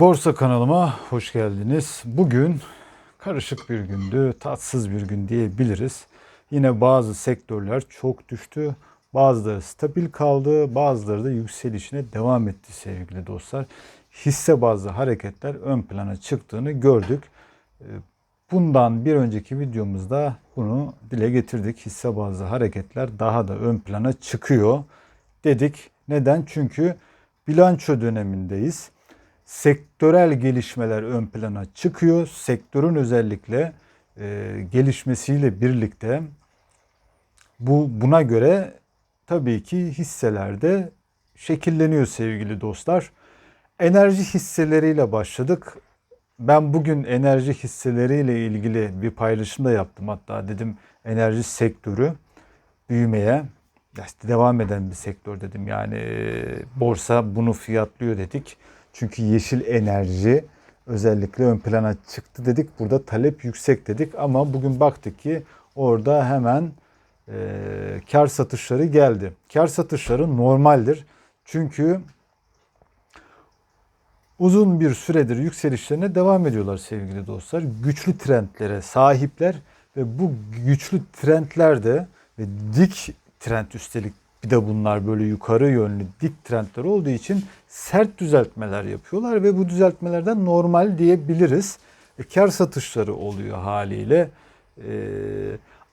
Borsa kanalıma hoş geldiniz. Bugün karışık bir gündü, tatsız bir gün diyebiliriz. Yine bazı sektörler çok düştü. Bazıları stabil kaldı, bazıları da yükselişine devam etti sevgili dostlar. Hisse bazlı hareketler ön plana çıktığını gördük. Ee, Bundan bir önceki videomuzda bunu dile getirdik. Hisse bazlı hareketler daha da ön plana çıkıyor dedik. Neden? Çünkü bilanço dönemindeyiz sektörel gelişmeler ön plana çıkıyor. Sektörün özellikle e, gelişmesiyle birlikte bu buna göre tabii ki hisselerde şekilleniyor sevgili dostlar. Enerji hisseleriyle başladık. Ben bugün enerji hisseleriyle ilgili bir paylaşım da yaptım. Hatta dedim enerji sektörü büyümeye devam eden bir sektör dedim. Yani e, borsa bunu fiyatlıyor dedik. Çünkü yeşil enerji özellikle ön plana çıktı dedik. Burada talep yüksek dedik ama bugün baktık ki orada hemen e, kar satışları geldi. Kar satışları normaldir. Çünkü uzun bir süredir yükselişlerine devam ediyorlar sevgili dostlar. Güçlü trendlere sahipler ve bu güçlü trendlerde ve dik trend üstelik bir de bunlar böyle yukarı yönlü dik trendler olduğu için sert düzeltmeler yapıyorlar ve bu düzeltmelerden normal diyebiliriz. E, kar satışları oluyor haliyle. E,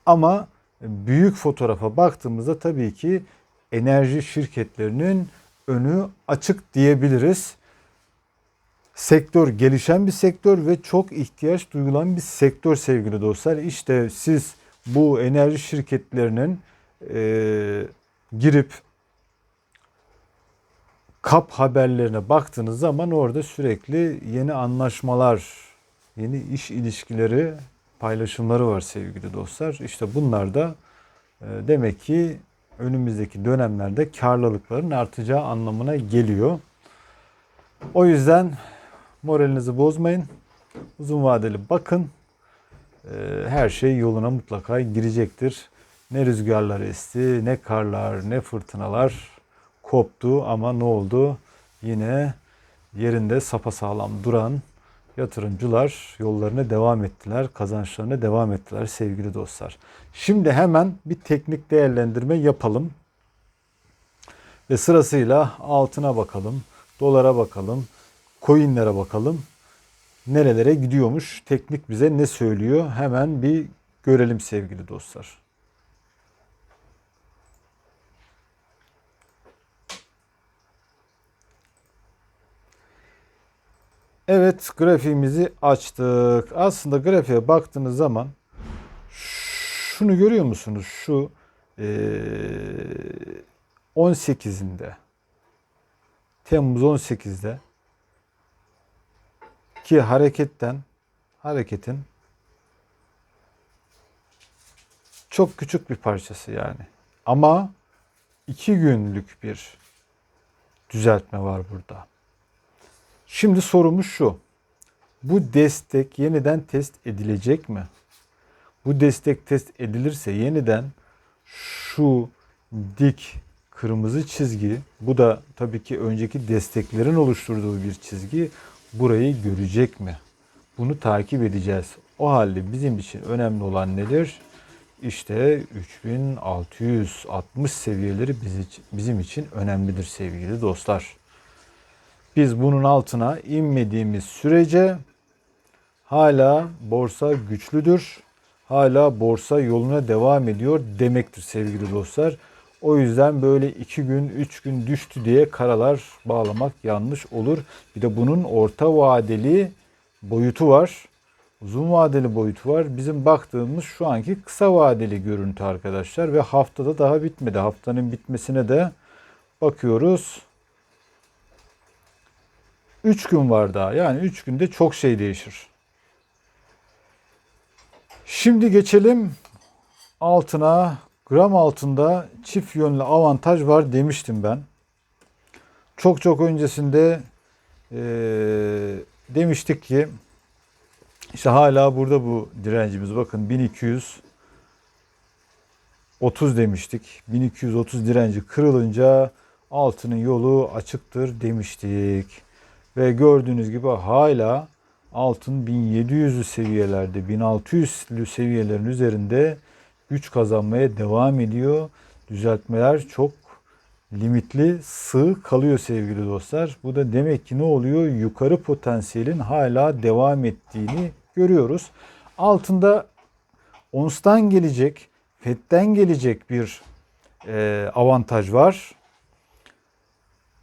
ama büyük fotoğrafa baktığımızda tabii ki enerji şirketlerinin önü açık diyebiliriz. Sektör gelişen bir sektör ve çok ihtiyaç duyulan bir sektör sevgili dostlar. İşte siz bu enerji şirketlerinin e, girip kap haberlerine baktığınız zaman orada sürekli yeni anlaşmalar, yeni iş ilişkileri paylaşımları var sevgili dostlar. İşte bunlar da e, demek ki önümüzdeki dönemlerde karlılıkların artacağı anlamına geliyor. O yüzden moralinizi bozmayın. Uzun vadeli bakın. E, her şey yoluna mutlaka girecektir. Ne rüzgarlar esti, ne karlar, ne fırtınalar koptu ama ne oldu? Yine yerinde sapasağlam duran yatırımcılar yollarına devam ettiler, kazançlarına devam ettiler sevgili dostlar. Şimdi hemen bir teknik değerlendirme yapalım. Ve sırasıyla altına bakalım, dolara bakalım, coinlere bakalım. Nerelere gidiyormuş? Teknik bize ne söylüyor? Hemen bir görelim sevgili dostlar. Evet grafiğimizi açtık. Aslında grafiğe baktığınız zaman şunu görüyor musunuz? Şu e, 18'inde Temmuz 18'de ki hareketten hareketin çok küçük bir parçası yani. Ama iki günlük bir düzeltme var burada. Şimdi sorumuz şu. Bu destek yeniden test edilecek mi? Bu destek test edilirse yeniden şu dik kırmızı çizgi, bu da tabii ki önceki desteklerin oluşturduğu bir çizgi burayı görecek mi? Bunu takip edeceğiz. O halde bizim için önemli olan nedir? İşte 3660 seviyeleri bizim için önemlidir sevgili dostlar. Biz bunun altına inmediğimiz sürece hala borsa güçlüdür. Hala borsa yoluna devam ediyor demektir sevgili dostlar. O yüzden böyle iki gün, üç gün düştü diye karalar bağlamak yanlış olur. Bir de bunun orta vadeli boyutu var. Uzun vadeli boyutu var. Bizim baktığımız şu anki kısa vadeli görüntü arkadaşlar. Ve haftada daha bitmedi. Haftanın bitmesine de bakıyoruz. 3 gün var daha. Yani 3 günde çok şey değişir. Şimdi geçelim altına. Gram altında çift yönlü avantaj var demiştim ben. Çok çok öncesinde e, demiştik ki işte hala burada bu direncimiz bakın 1230 demiştik. 1230 direnci kırılınca altının yolu açıktır demiştik. Ve gördüğünüz gibi hala altın 1700'lü seviyelerde, 1600'lü seviyelerin üzerinde güç kazanmaya devam ediyor. Düzeltmeler çok limitli, sığ kalıyor sevgili dostlar. Bu da demek ki ne oluyor? Yukarı potansiyelin hala devam ettiğini görüyoruz. Altında ONS'tan gelecek, FED'den gelecek bir e, avantaj var.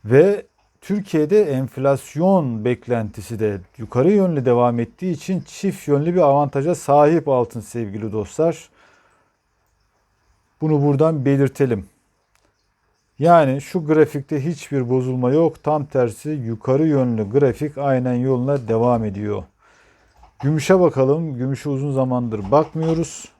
Ve Türkiye'de enflasyon beklentisi de yukarı yönlü devam ettiği için çift yönlü bir avantaja sahip altın sevgili dostlar. Bunu buradan belirtelim. Yani şu grafikte hiçbir bozulma yok. Tam tersi yukarı yönlü grafik aynen yoluna devam ediyor. Gümüşe bakalım. Gümüşe uzun zamandır bakmıyoruz.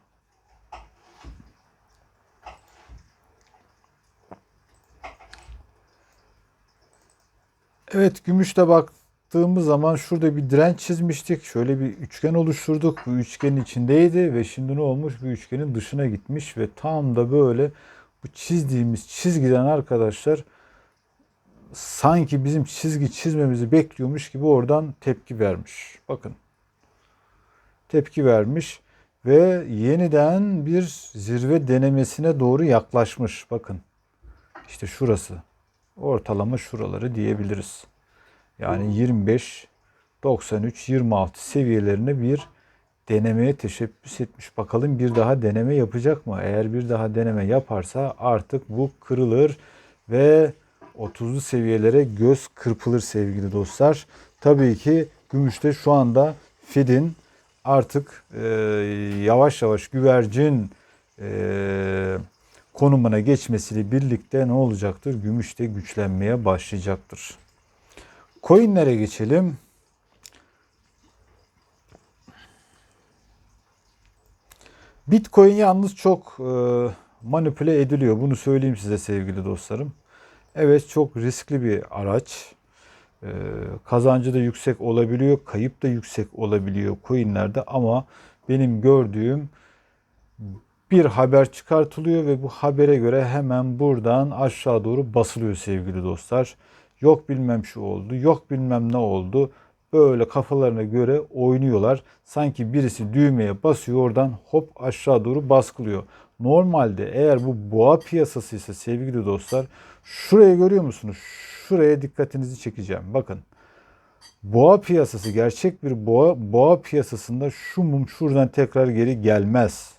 Evet gümüşte baktığımız zaman şurada bir direnç çizmiştik. Şöyle bir üçgen oluşturduk. Bu üçgenin içindeydi ve şimdi ne olmuş? Bu üçgenin dışına gitmiş ve tam da böyle bu çizdiğimiz çizgiden arkadaşlar sanki bizim çizgi çizmemizi bekliyormuş gibi oradan tepki vermiş. Bakın. Tepki vermiş ve yeniden bir zirve denemesine doğru yaklaşmış. Bakın. İşte şurası. Ortalama şuraları diyebiliriz. Yani 25 93 26 seviyelerine bir denemeye teşebbüs etmiş. Bakalım bir daha deneme yapacak mı? Eğer bir daha deneme yaparsa artık bu kırılır ve 30'lu seviyelere göz kırpılır sevgili dostlar. Tabii ki gümüşte şu anda Fed'in artık e, yavaş yavaş güvercin e, konumuna geçmesiyle birlikte ne olacaktır? Gümüş de güçlenmeye başlayacaktır. Coinlere geçelim. Bitcoin yalnız çok e, manipüle ediliyor. Bunu söyleyeyim size sevgili dostlarım. Evet çok riskli bir araç. E, kazancı da yüksek olabiliyor, kayıp da yüksek olabiliyor coinlerde ama benim gördüğüm bir haber çıkartılıyor ve bu habere göre hemen buradan aşağı doğru basılıyor sevgili dostlar. Yok bilmem şu oldu, yok bilmem ne oldu. Böyle kafalarına göre oynuyorlar. Sanki birisi düğmeye basıyor oradan hop aşağı doğru baskılıyor. Normalde eğer bu boğa piyasası ise sevgili dostlar şuraya görüyor musunuz? Şuraya dikkatinizi çekeceğim. Bakın. Boğa piyasası gerçek bir boğa boğa piyasasında şu mum şuradan tekrar geri gelmez.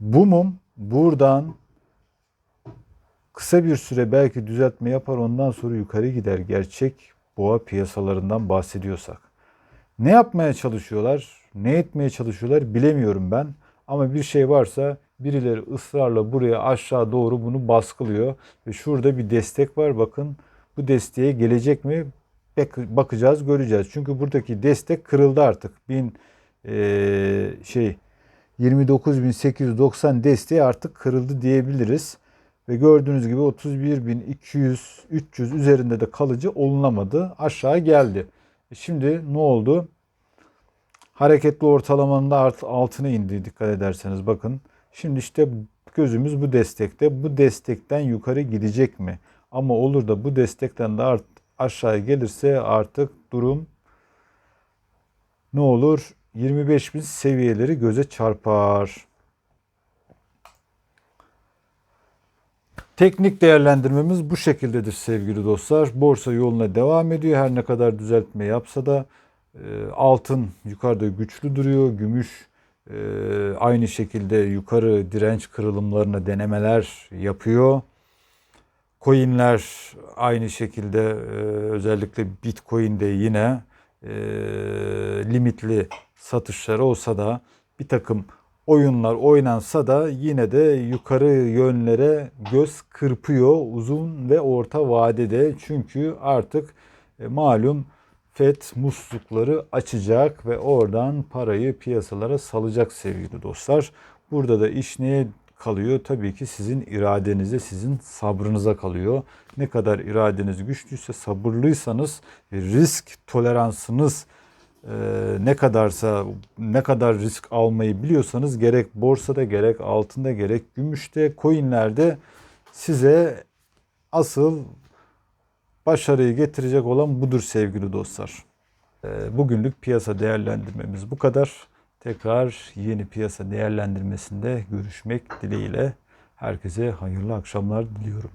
Bu mum buradan kısa bir süre belki düzeltme yapar ondan sonra yukarı gider. Gerçek boğa piyasalarından bahsediyorsak. Ne yapmaya çalışıyorlar? Ne etmeye çalışıyorlar bilemiyorum ben. Ama bir şey varsa birileri ısrarla buraya aşağı doğru bunu baskılıyor. Ve şurada bir destek var bakın. Bu desteğe gelecek mi? Bakacağız, göreceğiz. Çünkü buradaki destek kırıldı artık. Bin ee, şey 29.890 desteği artık kırıldı diyebiliriz. Ve gördüğünüz gibi 31.200 300 üzerinde de kalıcı olunamadı. Aşağı geldi. E şimdi ne oldu? Hareketli ortalamanın da altına indi dikkat ederseniz bakın. Şimdi işte gözümüz bu destekte. Bu destekten yukarı gidecek mi? Ama olur da bu destekten de art, aşağı gelirse artık durum ne olur? 25 bin seviyeleri göze çarpar. Teknik değerlendirmemiz bu şekildedir sevgili dostlar. Borsa yoluna devam ediyor. Her ne kadar düzeltme yapsa da e, altın yukarıda güçlü duruyor. Gümüş e, aynı şekilde yukarı direnç kırılımlarına denemeler yapıyor. Coinler aynı şekilde e, özellikle Bitcoin'de yine limitli satışlar olsa da bir takım oyunlar oynansa da yine de yukarı yönlere göz kırpıyor uzun ve orta vadede. Çünkü artık e, malum FED muslukları açacak ve oradan parayı piyasalara salacak sevgili dostlar. Burada da iş neye kalıyor? Tabii ki sizin iradenize, sizin sabrınıza kalıyor. Ne kadar iradeniz güçlüyse, sabırlıysanız, risk toleransınız ee, ne kadarsa ne kadar risk almayı biliyorsanız gerek borsada gerek altında gerek gümüşte coinlerde size asıl başarıyı getirecek olan budur sevgili dostlar. Ee, Bugünlük piyasa değerlendirmemiz bu kadar. Tekrar yeni piyasa değerlendirmesinde görüşmek dileğiyle herkese hayırlı akşamlar diliyorum.